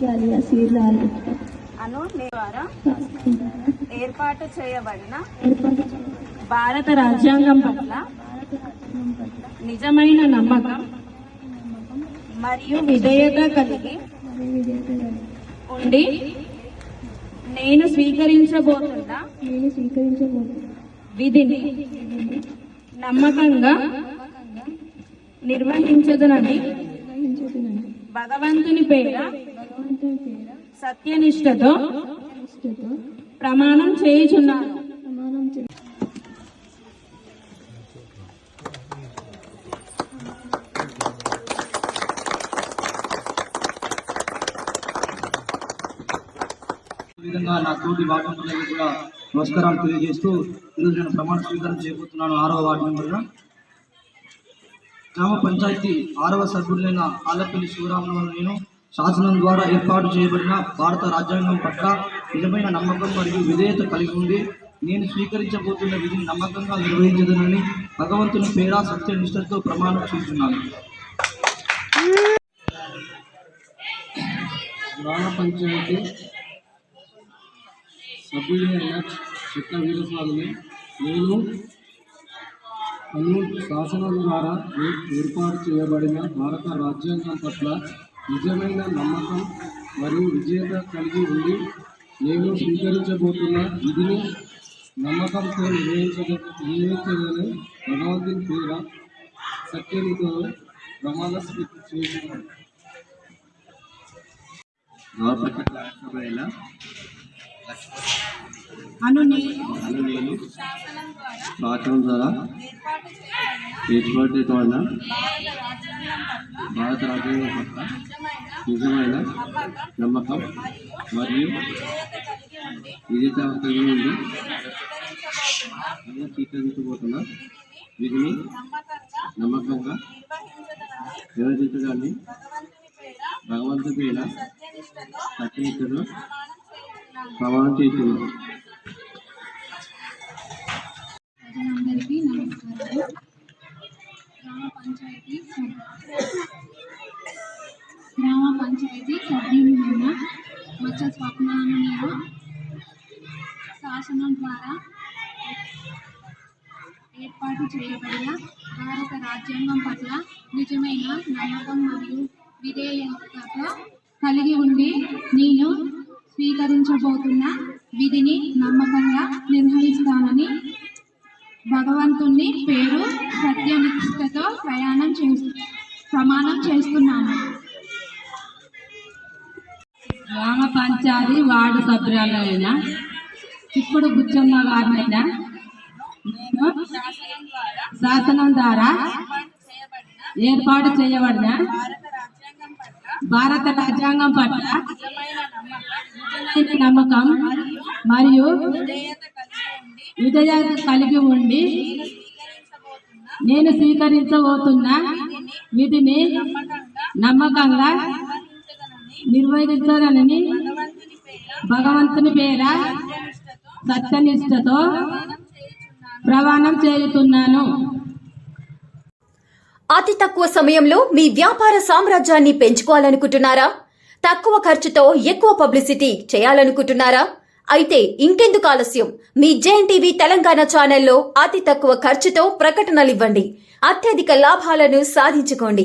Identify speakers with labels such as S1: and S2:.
S1: జాలియా సీర్లాలు
S2: అను ద్వారా ఏర్పాటు చేయబడిన భారత రాజ్యాంగం పట్ల నిజమైన నమ్మకం మరియు విధేయత కలిగి ఉండి నేను స్వీకరించబోతున్న
S1: నేను స్వీకరించబోతున్నాను
S2: విధిని నమ్మకంగా నిర్వహించదునని భగవంతుని పేర సత్యనిష్టతో ప్రమాణం చేయుచున్నాను.
S3: ఈ విధంగా నా తోటి వార్డు మెంబర్లకు కూడా నమస్కారాలు తెలియజేస్తూ ఈరోజు నేను ప్రమాణ స్వీకారం చేయబోతున్నాను ఆరవ వార్డు మెంబర్గా. గ్రామ పంచాయతీ ఆరవ సభ్యులైన ఆలపల్లి శివరాములు నేను శాసనం ద్వారా ఏర్పాటు చేయబడిన భారత రాజ్యాంగం పట్ల నిజమైన నమ్మకం మరియు విధేయత కలిగి ఉంది నేను స్వీకరించబోతున్న విధిని నమ్మకంగా నిర్వహించదనని భగవంతుని పేర సత్యనిష్టతో ప్రమాణం చేస్తున్నాను. గ్రామ పంచాయతీ సభ్యుడైన చిట్ట వీరస్వామిని నేను అను శాసనం ద్వారా ఏర్పాటు చేయబడిన భారత రాజ్యాంగం పట్ల నిజమైన నమ్మకం మరియు విజేత కలిగి ఉండి నేను స్వీకరించబోతున్న విధిని నమ్మకంతో నిర్వహించద నిర్వహించదని భగవంతుని పేర సత్యనితో ప్రమాణ చేస్తున్నాను.
S2: అను నేను
S4: అను నేను శాసనం ద్వారా ఏర్పాటు చేయబడిన భారత రాజ్యాంగం పట్ల నిజమైన నమ్మకం మరియు విజేత నేను స్వీకరించబోతున్న విధిని నమ్మకంగా నిర్వహించడాన్ని భగవంతుడి పేర సత్యనిష్టతో ప్రమాణం చేస్తున్నాను
S1: పంచాయతీ సభ్యులైన మచ్చ స్వప్నాన్ని మీరు శాసనం ద్వారా ఏర్పాటు చేయబడిన భారత రాజ్యాంగం పట్ల నిజమైన నమ్మకం మరియు విధేయత కలిగి ఉండి నేను స్వీకరించబోతున్న విధిని నమ్మకంగా నిర్వహిస్తానని భగవంతుని పేరు సత్యనిష్టతో ప్రయాణం చేస్తు ప్రమాణం చేస్తున్నాను.
S2: పంచాయతీ వార్డు సభ్యురాలైన చిక్కుడు గుచ్చమ్మ గారినైనా నేను శాసనం ద్వారా ఏర్పాటు చేయబడిన భారత రాజ్యాంగం పట్ల నమ్మకం మరియు విధేయత కలిగి ఉండి నేను స్వీకరించబోతున్న విధిని నమ్మకంగా నిర్వహించాలని భగవంతుని పేర సత్యనిష్టతో ప్రమాణం చేయుతున్నాను
S5: అతి తక్కువ సమయంలో మీ వ్యాపార సామ్రాజ్యాన్ని పెంచుకోవాలనుకుంటున్నారా? తక్కువ ఖర్చుతో ఎక్కువ పబ్లిసిటీ చేయాలనుకుంటున్నారా? అయితే ఇంకెందుకు ఆలస్యం? మీ జేఎన్టీవీ తెలంగాణ ఛానల్లో అతి తక్కువ ఖర్చుతో ప్రకటనలు ఇవ్వండి అత్యధిక లాభాలను సాధించుకోండి.